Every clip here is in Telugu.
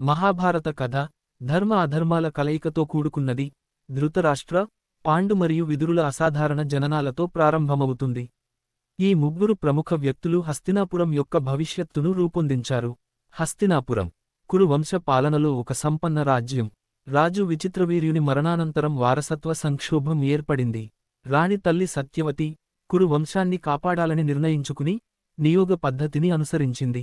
మహాభారత కథ ధర్మ అధర్మాల కలయికతో కూడుకున్నది ధృతరాష్ట్ర పాండు మరియు విదురుల అసాధారణ జననాలతో ప్రారంభమవుతుంది. ఈ ముగ్గురు ప్రముఖ వ్యక్తులు హస్తినాపురం యొక్క భవిష్యత్తును రూపొందించారు. హస్తినాపురం కురువంశ పాలనలో ఒక సంపన్న రాజ్యం. రాజు విచిత్రవీర్యుని మరణానంతరం వారసత్వ సంక్షోభం ఏర్పడింది. రాణి తల్లి సత్యవతి కురు వంశాన్ని కాపాడాలని నిర్ణయించుకుని నియోగ పద్ధతిని అనుసరించింది.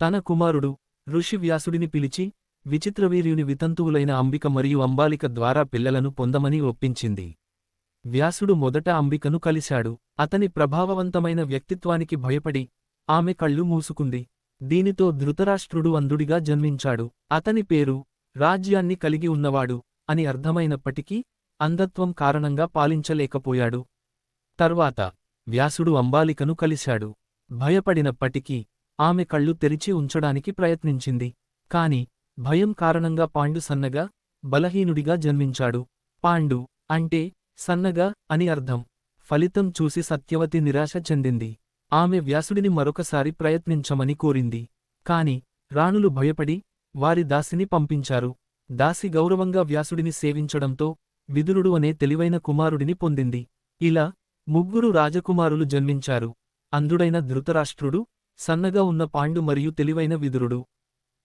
తన కుమారుడు ఋషి వ్యాసుడిని పిలిచి విచిత్రవీర్యుని వితంతువులైన అంబిక మరియు అంబాలిక ద్వారా పిల్లలను పొందమని ఒప్పించింది. వ్యాసుడు మొదట అంబికను కలిశాడు. అతని ప్రభావవంతమైన వ్యక్తిత్వానికి భయపడి ఆమె కళ్ళు మూసుకుంది. దీనితో ధృతరాష్ట్రుడు అంధుడిగా జన్మించాడు. అతని పేరు రాజ్యాన్ని కలిగి ఉన్నవాడు అని అర్థమైనప్పటికీ అంధత్వం కారణంగా పాలించలేకపోయాడు. తర్వాత వ్యాసుడు అంబాలికను కలిశాడు. భయపడినప్పటికీ ఆమె కళ్ళు తెరిచి ఉంచడానికి ప్రయత్నించింది. కాని భయం కారణంగా పాండు సన్నగా బలహీనుడిగా జన్మించాడు. పాండు అంటే సన్నగా అని అర్థం. ఫలితం చూసి సత్యవతి నిరాశ చెందింది. ఆమె వ్యాసుడిని మరొకసారి ప్రయత్నించమని కోరింది. కాని రాణులు భయపడి వారి దాసిని పంపించారు. దాసి గౌరవంగా వ్యాసుడిని సేవించడంతో విదురుడు అనే తెలివైన కుమారుడిని పొందింది. ఇలా ముగ్గురు రాజకుమారులు జన్మించారు. అంధుడైన ధృతరాష్ట్రుడు సన్నగా ఉన్న పాండు మరియు తెలివైన విదురుడు.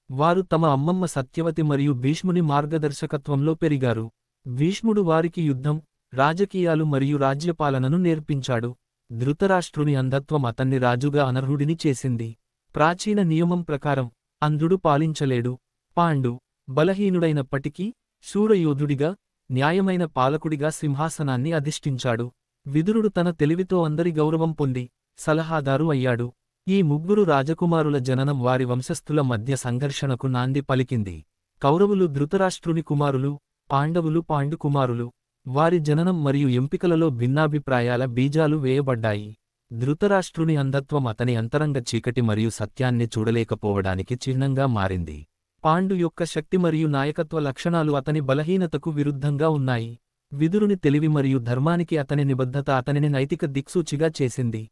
వారు తమ అమ్మమ్మ సత్యవతి మరియు భీష్ముని మార్గదర్శకత్వంలో పెరిగారు. భీష్ముడు వారికి యుద్ధం రాజకీయాలు మరియు రాజ్యపాలనను నేర్పించాడు. ధృతరాష్ట్రుని అంధత్వం అతన్ని రాజుగా అనర్హుడిని చేసింది. ప్రాచీన నియమం ప్రకారం అంధుడు పాలించలేడు. పాండు బలహీనుడైనప్పటికీ శూరయోధుడిగా న్యాయమైన పాలకుడిగా సింహాసనాన్ని అధిష్ఠించాడు. విదురుడు తన తెలివితో అందరి గౌరవం పొంది సలహాదారు అయ్యాడు. ఈ ముగ్గురు రాజకుమారుల జననం వారి వంశస్థుల మధ్య సంఘర్షణకు నాంది పలికింది. కౌరవులు ధృతరాష్ట్రుని కుమారులు పాండవులు పాండుకుమారులు వారి జననం మరియు ఎంపికలలో భిన్నాభిప్రాయాల బీజాలు వేయబడ్డాయి. ధృతరాష్ట్రుని అంధత్వం అతని అంతరంగ చీకటి మరియు సత్యాన్ని చూడలేకపోవడానికి చిహ్నంగా మారింది. పాండు యొక్క శక్తి మరియు నాయకత్వ లక్షణాలు అతని బలహీనతకు విరుద్ధంగా ఉన్నాయి. విదురుని తెలివి మరియు ధర్మానికి అతని నిబద్ధత అతనిని నైతిక దిక్సూచిగా చేసింది.